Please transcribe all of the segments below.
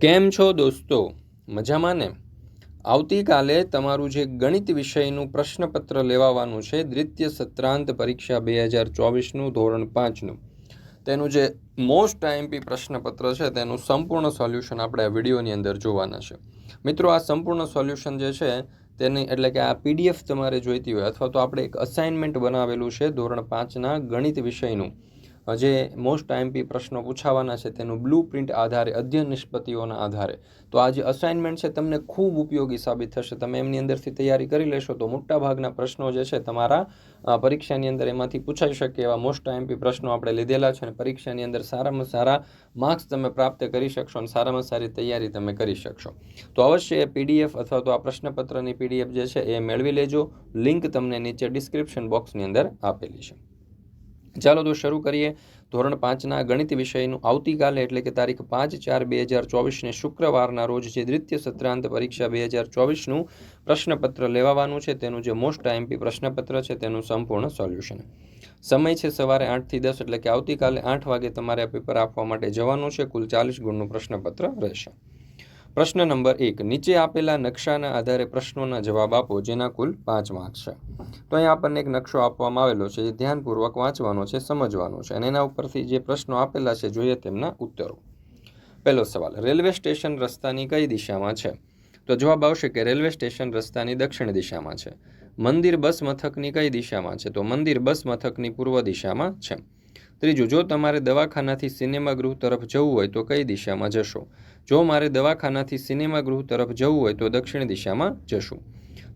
કેમ છો દોસ્તો? મજામાં ને? આવતીકાલે તમારું જે ગણિત વિષયનું પ્રશ્નપત્ર લેવાવાનું છે, દ્વિતીય સત્રાંત પરીક્ષા બે હજાર ચોવીસનું ધોરણ પાંચનું. તેનું જે મોસ્ટ આઈએમપી પ્રશ્નપત્ર છે, તેનું સંપૂર્ણ સોલ્યુશન આપણે આ વિડીયોની અંદર જોવાના છે. મિત્રો, આ સંપૂર્ણ સોલ્યુશન જે છે, તેની એટલે કે આ પીડીએફ તમારે જોઈતી હોય અથવા તો આપણે એક અસાઇનમેન્ટ બનાવેલું છે ધોરણ પાંચના ગણિત વિષયનું. જે મોસ્ટ આઈએમપી પ્રશ્નો પૂછાવાના છે તેનું બ્લુ પ્રિન્ટ આધારે, અધ્યયન નિષ્પત્તિઓના આધારે. તો આ જે અસાઇનમેન્ટ છે તમને ખૂબ ઉપયોગી સાબિત થશે. તમે એમની અંદરથી તૈયારી કરી લેશો તો મોટાભાગના પ્રશ્નો જે છે તમારા પરીક્ષાની અંદર એમાંથી પૂછાઈ શકે એવા મોસ્ટ આઈએમપી પ્રશ્નો આપણે લીધેલા છે અને પરીક્ષાની અંદર સારામાં સારા માર્ક્સ તમે પ્રાપ્ત કરી શકશો અને સારામાં સારી તૈયારી તમે કરી શકશો. તો અવશ્ય એ પીડીએફ અથવા તો આ પ્રશ્નપત્રની પીડીએફ જે છે એ મેળવી લેજો. લિંક તમને નીચે ડિસ્ક્રિપ્શન બોક્સની અંદર આપેલી છે. ચાલો તો શરૂ કરીએ. ધોરણ પાંચના ગણિત વિષયનું. આવતીકાલે એટલે કે તારીખ પાંચ ચાર બે હજાર ચોવીસને શુક્રવારના રોજ જે દ્વિતીય સત્રાંત પરીક્ષા બે હજાર ચોવીસનું પ્રશ્નપત્ર લેવાવાનું છે, તેનું જે મોસ્ટ આઈએમપી પ્રશ્નપત્ર છે, તેનું સંપૂર્ણ સોલ્યુશન. સમય છે સવારે આઠથી દસ એટલે કે આવતીકાલે આઠ વાગે તમારે પેપર આપવા માટે જવાનું છે. કુલ ચાલીસ ગુણનું પ્રશ્નપત્ર રહેશે. પ્રશ્ન નંબર એક, નીચે આપેલા નકશાના આધારે પ્રશ્નોના જવાબ આપો, જેના કુલ પાંચ માર્ક્સ છે. તો અહીંયા આપણને એક નકશો આપવામાં આવેલો છે એ ધ્યાનપૂર્વક વાંચવાનો છે, સમજવાનો છે, અને એના ઉપરથી જે પ્રશ્નો આપેલા છે, જોઈએ તેમના ઉત્તરો. પહેલો સવાલ, રેલવે સ્ટેશન રસ્તાની કઈ દિશામાં છે? તો જવાબ આવશે કે રેલવે સ્ટેશન રસ્તાની દક્ષિણ દિશામાં છે. મંદિર બસ મથકની કઈ દિશામાં છે? તો મંદિર બસ મથકની પૂર્વ દિશામાં છે. ત્રીજું, જો તમારે દવાખાનાથી સિનેમાગૃહ તરફ જવું હોય તો કઈ દિશામાં જશો? જો મારે દવાખાનાથી સિનેમાગૃહ તરફ જવું હોય તો દક્ષિણ દિશામાં જશું.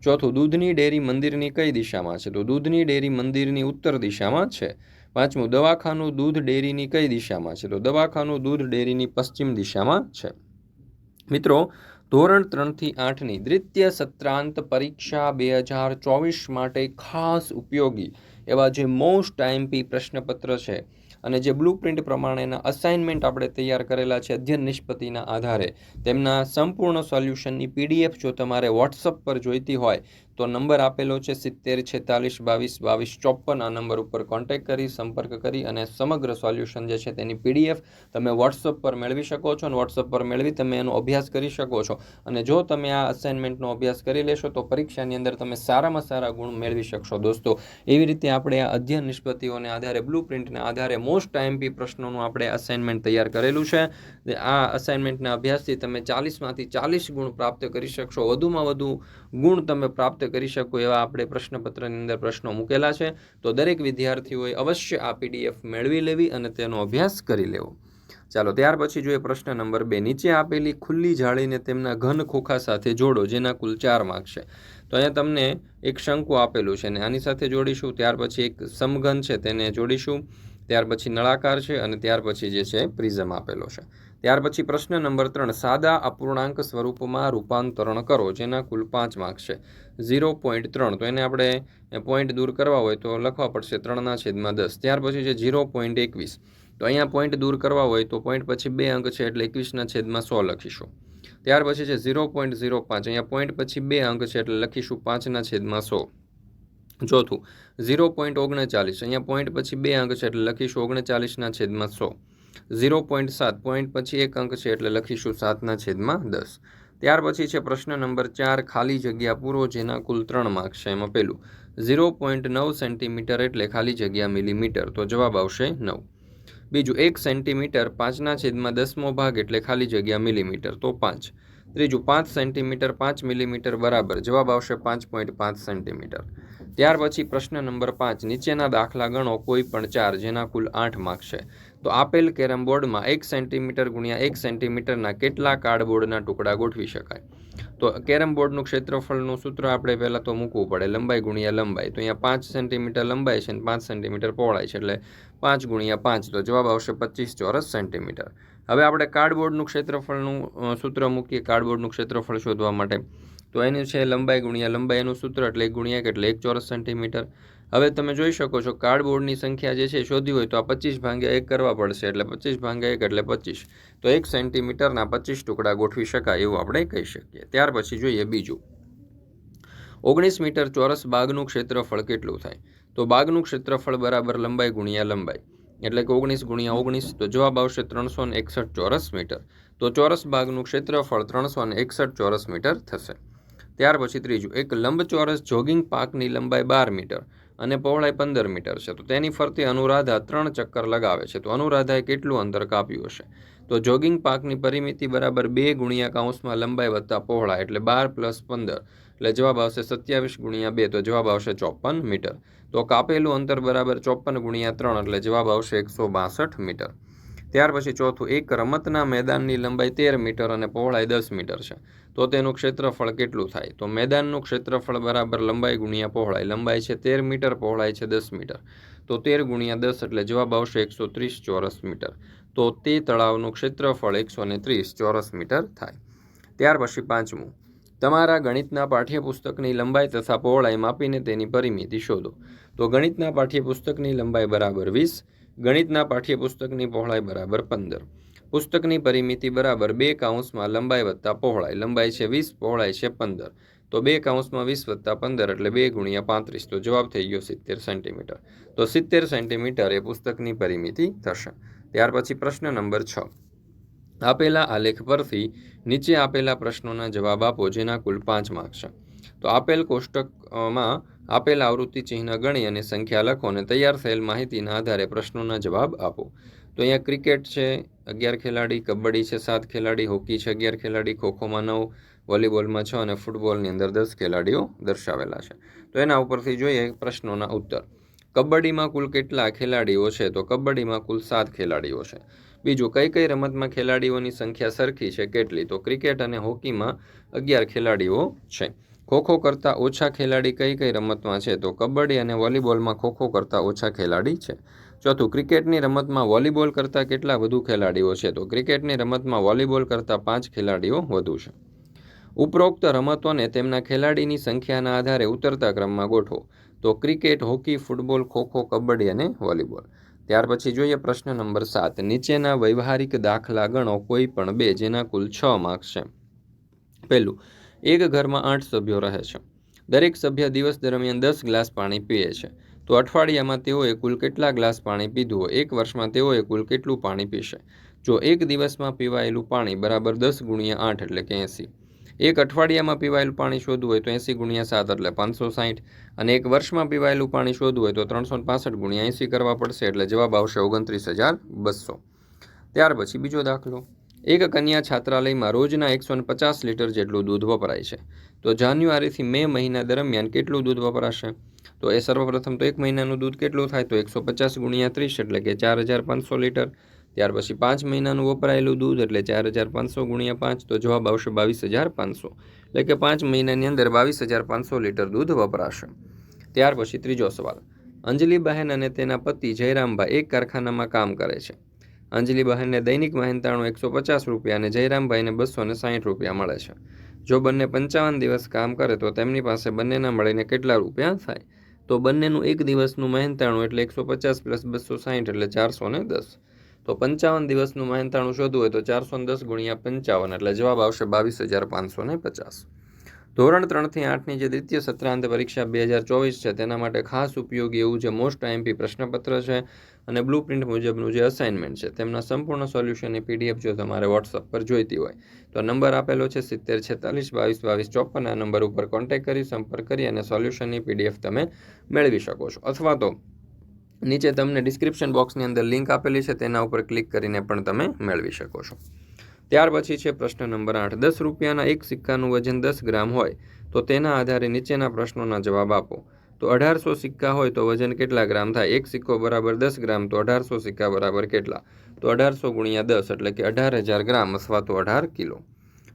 ચોથું, દૂધની ડેરી મંદિરની કઈ દિશામાં છે? તો દૂધની ડેરી મંદિરની ઉત્તર દિશામાં છે. પાંચમું, દવાખાનું દૂધ ડેરીની કઈ દિશામાં છે? તો દવાખાનું દૂધ ડેરીની પશ્ચિમ દિશામાં છે. મિત્રો, ધોરણ ત્રણથી આઠની દ્વિતીય સત્રાંત પરીક્ષા બે હજાર ચોવીસ માટે ખાસ ઉપયોગી એવા જે મોસ્ટ આઈએમપી પ્રશ્નપત્ર છે અને જે બ્લુ પ્રિન્ટ પ્રમાણેના અસાઇનમેન્ટ આપણે તૈયાર કરેલા છે અધ્યયન નિષ્પતિના આધારે. તેમના સંપૂર્ણ સોલ્યુશનની પીડીએફ જો તમારે વોટ્સઅપ પર જોઈતી હોય તો નંબર આપેલો છે સિત્તેર, છેતાલીસ, બાવીસ બાવીસ, ચોપન. આ નંબર ઉપર કોન્ટેક્ટ કરી, સંપર્ક કરી અને સમગ્ર સોલ્યુશન જે છે તેની પીડીએફ તમે વોટ્સઅપ પર મેળવી શકો છો અને વોટ્સઅપ પર મેળવી તમે એનો અભ્યાસ કરી શકો છો. અને જો તમે આ અસાઇનમેન્ટનો અભ્યાસ કરી લેશો તો પરીક્ષાની અંદર તમે સારામાં સારા ગુણ મેળવી શકશો. દોસ્તો, એવી રીતે આપણે આ અધ્યયન નિષ્પતિઓને આધારે બ્લુ પ્રિન્ટના આધારે મોસ્ટ આઈએમપી પ્રશ્નોનું આપણે અસાઇનમેન્ટ તૈયાર કરેલું છે. આ અસાઇનમેન્ટના અભ્યાસથી તમે ચાલીસમાંથી ચાલીસ ગુણ પ્રાપ્ત કરી શકશો. વધુમાં વધુ ગુણ તમે પ્રાપ્ત કરી શકો એવા આપણે પ્રશ્નપત્રની અંદર પ્રશ્નો મૂકેલા છે. તો દરેક વિદ્યાર્થીઓએ અવશ્ય આ પીડીએફ મેળવી લેવી અને તેનો અભ્યાસ કરી લેવો. ચાલો, ત્યાર પછી જોઈએ પ્રશ્ન નંબર બે નીચે આપેલી ખુલ્લી જાળીને તેમના ઘન ખોખા સાથે જોડો, જેના કુલ ચાર માર્ક છે. તો અહીંયા તમને એક શંકુ આપેલું છે અને આની સાથે જોડીશું. ત્યાર પછી એક સમઘન છે, તેને જોડીશું. ત્યાર પછી નળાકાર છે અને ત્યાર પછી જે છે પ્રિઝમ આપેલો છે. ત્યાર પછી પ્રશ્ન નંબર ત્રણ, સાદા અપૂર્ણાંક સ્વરૂપમાં રૂપાંતરણ કરો, જેના કુલ પાંચ માર્ક છે. ઝીરો પોઈન્ટ ત્રણ, તો એને આપણે પોઈન્ટ દૂર કરવા હોય તો લખવા પડશે ત્રણના છેદમાં દસ. ત્યાર પછી છે ઝીરો પોઈન્ટ એકવીસ. તો અહીંયા પોઈન્ટ દૂર કરવા હોય તો પોઈન્ટ પછી બે અંક છે એટલે એકવીસના છેદમાં સો લખીશું. ત્યાર પછી છે ઝીરો પોઈન્ટ ઝીરો પાંચ, અહીંયા પોઈન્ટ પછી બે અંક છે એટલે લખીશું પાંચના છેદમાં સો. ચોથું, ઝીરો પોઈન્ટ ઓગણચાલીસ, અહીંયા પોઈન્ટ પછી બે અંક છે એટલે લખીશું ઓગણચાલીસના છેદમાં સો. ઝીરો પોઈન્ટ સાત પોઈન્ટ પછી એક અંક છે એટલે લખીશું સાતના છેદમાં દસ. ત્યાર પછી છે પ્રશ્ન નંબર ચાર, ખાલી જગ્યા પૂરો જેના કુલ ત્રણ માર્ક્સ છે એમાં પહેલું. ઝીરો પોઈન્ટ નવ સેન્ટીમીટર એટલે ખાલી જગ્યા મિલીમીટર તો જવાબ આવશે નવ. બીજું, એક સેન્ટીમીટર પાંચના છેદમાં દસમો ભાગ એટલે ખાલી જગ્યા મિલીમીટર તો પાંચ. ત્રીજું, પાંચ સેન્ટીમીટર પાંચ મિલીમીટર બરાબર, જવાબ આવશે પાંચ પોઈન્ટ પાંચ સેન્ટીમીટર ત્યાર પછી પ્રશ્ન નંબર પાંચ, નીચેના દાખલા ગણો કોઈ પણ ચાર જેના કુલ આઠ માર્ક્સ છે. તો આપેલ કેરમ બોર્ડમાં એક સેન્ટીમીટર ગુણ્યા એક સેન્ટીમીટરના કેટલા કાર્ડબોર્ડના ટુકડા ગોઠવી શકાય? તો કેરમ બોર્ડનું ક્ષેત્રફળનું સૂત્ર આપણે પહેલાં તો મૂકવું પડે. લંબાઈ ગુણ્યા લંબાઈ. તો અહીંયા પાંચ સેન્ટીમીટર લંબાઈ છે અને પાંચ સેન્ટીમીટર પહોળાઈ છે એટલે પાંચ ગુણ્યા પાંચ. તો જવાબ આવશે પચીસ ચોરસ સેન્ટીમીટર હવે આપણે કાર્ડબોર્ડનું ક્ષેત્રફળનું સૂત્ર મૂકીએ. કાર્ડબોર્ડનું ક્ષેત્રફળ શોધવા માટે તો એનું છે લંબાઈ ગુણ્યા, લંબાઈ એનું સૂત્ર એટલે એક ગુણ્યા એટલે એક ચોરસ સેન્ટીમીટર. હવે તમે જોઈ શકો છો કાર્ડબોર્ડની સંખ્યા જે છે શોધી હોય તો આ પચીસ ભાંગ્યા એક કરવા પડશે એટલે પચીસ ભાંગ્યા એક એટલે પચીસ. તો એક સેન્ટીમીટરના પચીસ ટુકડા ગોઠવી શકાય એવું આપણે કહી શકીએ. ત્યાર પછી જોઈએ બીજું. ઓગણીસ મીટર ચોરસ બાગનું ક્ષેત્રફળ કેટલું થાય? તો બાગનું ક્ષેત્રફળ બરાબર લંબાઈ ગુણ્યા લંબાઈ. એટલે કે ઓગણીસ ગુણ્યા ઓગણીસ તો જવાબ આવશે ત્રણસો ને એકસઠ ચોરસ મીટર. તો ચોરસ બાગનું ક્ષેત્રફળ ત્રણસો ને એકસઠ ચોરસ મીટર થશે. ત્યાર પછી ત્રીજું, એક લંબચોરસ જોગિંગ પાકની લંબાઈ બાર મીટર અને પહોળાઈ પંદર મીટર છે. તો તેની ફરતે અનુરાધા ત્રણ ચક્કર લગાવે છે. તો અનુરાધાએ કેટલું અંતર કાપ્યું હશે? તો જોગિંગ પાકની પરિમિતિ બરાબર બે ગુણ્યા કાઉન્સમાં લંબાઈ વત્તા પહોળા એટલે બાર પ્લસ પંદર. એટલે જવાબ આવશે સત્યાવીસ ગુણ્યા બે, તો જવાબ આવશે ચોપન મીટર. તો કાપેલું અંતર બરાબર ચોપન ગુણ્યા ત્રણ એટલે જવાબ આવશે એકસો બાસઠ મીટર. ત્યાર પછી ચોથું એક રમતના મેદાનની લંબાઈ તેર મીટર અને પહોળાઈ દસ મીટર છે. તો તેનું ક્ષેત્રફળ કેટલું થાય? તો મેદાનનું ક્ષેત્રફળ બરાબર લંબાઈ ગુણ્યા પહોળાઈ. લંબાઈ છે તેર મીટર, પહોળાઈ છે દસ મીટર. તો તેર ગુણ્યા દસ એટલે જવાબ આવશે એકસો ત્રીસ ચોરસ મીટર. તો તે તળાવનું ક્ષેત્રફળ એકસો ને ત્રીસ ચોરસ મીટર થાય. ત્યાર પછી પાંચમું. તમારા ગણિતના પાઠ્યપુસ્તકની લંબાઈ તથા પહોળાઈ માપીને તેની પરિમિતિ શોધો. તો ગણિતના પાઠ્યપુસ્તકની લંબાઈ બરાબર વીસ ગણિતના પાઠ્યપુસ્તકની પહોળાઈ બરાબર પંદર. પુસ્તકની પરિમિતિ બરાબર બે કાઉન્સમાં લંબાઈ વત્તા પહોળાઈ. લંબાઈ છે વીસ, પહોળાઈ છે પંદર. તો બે કાઉન્સમાં વીસ વત્તા પંદર એટલે બે ગુણ્યા પાંત્રીસ. તો જવાબ થઈ ગયો સિત્તેર સેન્ટીમીટર. તો સિત્તેર સેન્ટીમીટર એ પુસ્તકની પરિમિતિ થશે. ત્યાર પછી પ્રશ્ન નંબર છ. આપેલા આલેખ પરથી નીચે આપેલા પ્રશ્નોના જવાબ આપો, જેના કુલ પાંચ માર્ક છે. તો આપેલ કોષ્ટકમાં આપેલ આવૃત્તિ ચિહ્ન ગણી અને સંખ્યા લખો અને તૈયાર થયેલ માહિતીના આધારે પ્રશ્નોના જવાબ આપો. તો અહીંયા ક્રિકેટ છે, અગિયાર ખેલાડી, કબડ્ડી છે, સાત ખેલાડી, હોકી છે, અગિયાર ખેલાડી, ખોખોમાં નવ, વોલીબોલમાં છ અને ફૂટબોલની અંદર દસ ખેલાડીઓ દર્શાવેલા છે. તો એના ઉપરથી જોઈએ પ્રશ્નોના ઉત્તર. કબડ્ડીમાં કુલ કેટલા ખેલાડીઓ છે? તો કબડ્ડીમાં કુલ સાત ખેલાડીઓ છે. બીજું, કઈ કઈ રમતમાં ખેલાડીઓની સંખ્યા સરખી છે, કેટલી? તો ક્રિકેટ અને હોકીમાં અગિયાર ખેલાડીઓ છે. ખોખો કરતાં ઓછા ખેલાડી કઈ કઈ રમતમાં છે? તો કબડ્ડી અને વોલીબોલમાં ખોખો કરતાં ઓછા ખેલાડી છે. ચોથું, ક્રિકેટની રમતમાં વોલીબોલ કરતાં કેટલા વધુ ખેલાડીઓ છે? તો ક્રિકેટની રમતમાં વોલીબોલ કરતાં પાંચ ખેલાડીઓ વધુ છે. ઉપરોક્ત રમતોને તેમના ખેલાડીની સંખ્યાના આધારે ઉતરતા ક્રમમાં ગોઠવો. તો cricket, hockey, football, kho kho, kabaddi અને વોલીબોલ. ત્યાર પછી જોઈએ પ્રશ્ન નંબર સાત. નીચેના વ્યવહારિક દાખલા ગણો કોઈ પણ બે, જેના કુલ છ માર્ક્સ છે. પહેલું એક ઘરમાં આઠ સભ્યો રહે છે. દરેક સભ્ય દિવસ દરમિયાન દસ ગ્લાસ પાણી પીએ છે. તો અઠવાડિયામાં તેઓએ કુલ કેટલા ગ્લાસ પાણી પીધું હોય? એક વર્ષમાં તેઓએ કુલ કેટલું પાણી પીશે? જો એક દિવસમાં પીવાયેલું પાણી બરાબર દસ ગુણ્યા આઠ એટલે કે એંસી. એક અઠવાડિયામાં પીવાયેલું પાણી શોધવું હોય તો એંસી ગુણ્યા સાત એટલે પાંચસો સાહીઠ અને એક વર્ષમાં પીવાયેલું પાણી શોધવું હોય તો ત્રણસો પાસઠ ગુણ્યા એંસી કરવા પડશે એટલે જવાબ આવશે ઓગણત્રીસ હજાર બસો. ત્યાર પછી બીજો દાખલો. એક કન્યા છાત્રાલયમાં રોજના એકસો પચાસ લીટર જેટલું દૂધ વપરાય છે. તો જાન્યુઆરીથી મે મહિના દરમિયાન કેટલું દૂધ વપરાશે? તો એ સર્વપ્રથમ તો એક મહિનાનું દૂધ કેટલું થાય? તો એકસો પચાસ ગુણ્યા ત્રીસ એટલે કે ચાર હજાર પાંચસો લીટર. ત્યાર પછી પાંચ મહિનાનું વપરાયેલું દૂધ એટલે ચાર હજાર પાંચસો ગુણ્યા પાંચ. તો જવાબ આવશે બાવીસ હજાર પાંચસો. એટલે કે પાંચ મહિનાની અંદર બાવીસ હજાર પાંચસો લીટર દૂધ વપરાશે. ત્યાર પછી ત્રીજો સવાલ. અંજલિબહેન અને તેના પતિ જયરામભાઈ એક કારખાનામાં કામ કરે છે. અંજલિબહેનને દૈનિક મહેનતાણું એકસો પચાસ રૂપિયા અને જયરામભાઈને બસો ને સાહીઠ રૂપિયા મળે છે. જો બંને પંચાવન દિવસ કામ કરે તો તેમની પાસે બંનેના મળીને કેટલા રૂપિયા થાય? તો બંનેનું એક દિવસનું મહેનતાણું એટલે એકસો પચાસ પ્લસ બસો સાહીઠ એટલે ચારસો ને દસ. તો પંચાવન દિવસનું મહેનતાણું શોધવું હોય તો ચારસો દસ ગુણ્યા પંચાવન એટલે જવાબ આવશે બાવીસ હજાર પાંચસો ને પચાસ. ધોરણ ત્રણથી આઠની જે દ્વિતીય સત્રાંત પરીક્ષા બે હજાર ચોવીસ છે, તેના માટે ખાસ ઉપયોગી એવું જે મોસ્ટ આઈએમપી પ્રશ્નપત્ર છે અને બ્લુ પ્રિન્ટ મુજબનું જે અસાઇનમેન્ટ છે, તેમના સંપૂર્ણ સોલ્યુશનની પીડીએફ જો તમારે વોટ્સઅપ પર જોઈતી હોય. તો નંબર આપેલો છે સિત્તેર છેતાલીસ બાવીસ બાવીસ ચોપન, આ નંબર ઉપર કોન્ટેક્ટ કરી, સંપર્ક કરી અને સોલ્યુશનની પીડીએફ તમે મેળવી શકો છો. અથવા તો નીચે તમને ડિસ્ક્રિપ્શન બોક્સની અંદર લિંક આપેલી છે, તેના ઉપર ક્લિક કરીને પણ તમે મેળવી શકો છો. ત્યાર પછી છે પ્રશ્ન નંબર આઠ. દસ રૂપિયાના એક સિક્કાનું વજન દસ ગ્રામ હોય તો તેના આધારે નીચેના પ્રશ્નોના જવાબ આપો. તો અઢારસો સિક્કા હોય તો વજન કેટલા ગ્રામ થાય? એક સિક્કો બરાબર દસ ગ્રામ, તો અઢારસો સિક્કા બરાબર કેટલા? તો અઢારસો ગુણ્યા દસ એટલે કે અઢાર હજાર ગ્રામ અથવા તો અઢાર કિલો.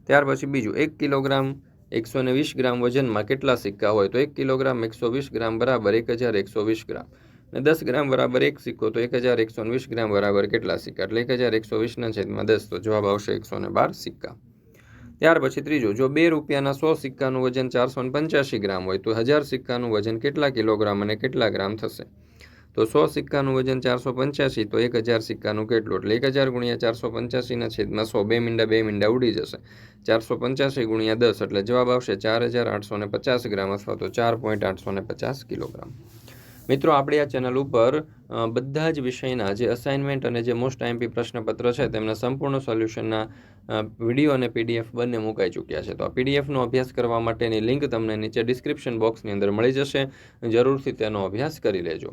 ત્યાર પછી બીજું, એક કિલોગ્રામ એકસો ને વીસ ગ્રામ વજનમાં કેટલા સિક્કા હોય? તો એક કિલોગ્રામ એકસો વીસ ગ્રામ બરાબર એક હજાર એકસો વીસ ગ્રામ. અને દસ ગ્રામ બરાબર એક સિક્કો તો એક હજાર એકસો વીસ ગ્રામ બરાબર કેટલા સિક્કા? એટલે એક હજાર એકસો વીસના છેદમાં દસ, તો જવાબ આવશે એકસો ને બાર સિક્કા. ત્યાર પછી ત્રીજો, જો બે રૂપિયાના સો સિક્કાનું વજન ચારસો ને પંચ્યાસી ગ્રામ હોય, તો હજાર સિક્કાનું વજન કેટલા કિલોગ્રામ અને કેટલા ગ્રામ થશે? તો સો સિક્કાનું વજન ચારસો પંચ્યાસી, તો એક હજાર સિક્કાનું કેટલું? એટલે એક હજાર ગુણ્યા ચારસો પંચ્યાસીના છેદમાં સો, બે મીંડા બે મીંડા ઉડી જશે. ચારસો પંચ્યાસી ગુણ્યા દસ, એટલે જવાબ આવશે ચાર હજાર આઠસો ને પચાસ ગ્રામ અથવા તો ચાર પોઈન્ટ આઠસો પચાસ કિલોગ્રામ. મિત્રો, આપણે આ ચેનલ ઉપર બધા જ વિષયના જે અસાઇનમેન્ટ અને જે મોસ્ટ આઈએમપી પ્રશ્નપત્ર છે, તેમના સંપૂર્ણ સોલ્યુશનના વીડિયો અને પીડીએફ બંને મુકાઈ ચૂક્યા છે. તો આ પીડીએફનો અભ્યાસ કરવા માટેની લિંક તમને નીચે ડિસ્ક્રિપ્શન બોક્સની અંદર મળી જશે. જરૂરથી તેનો અભ્યાસ કરી લેજો.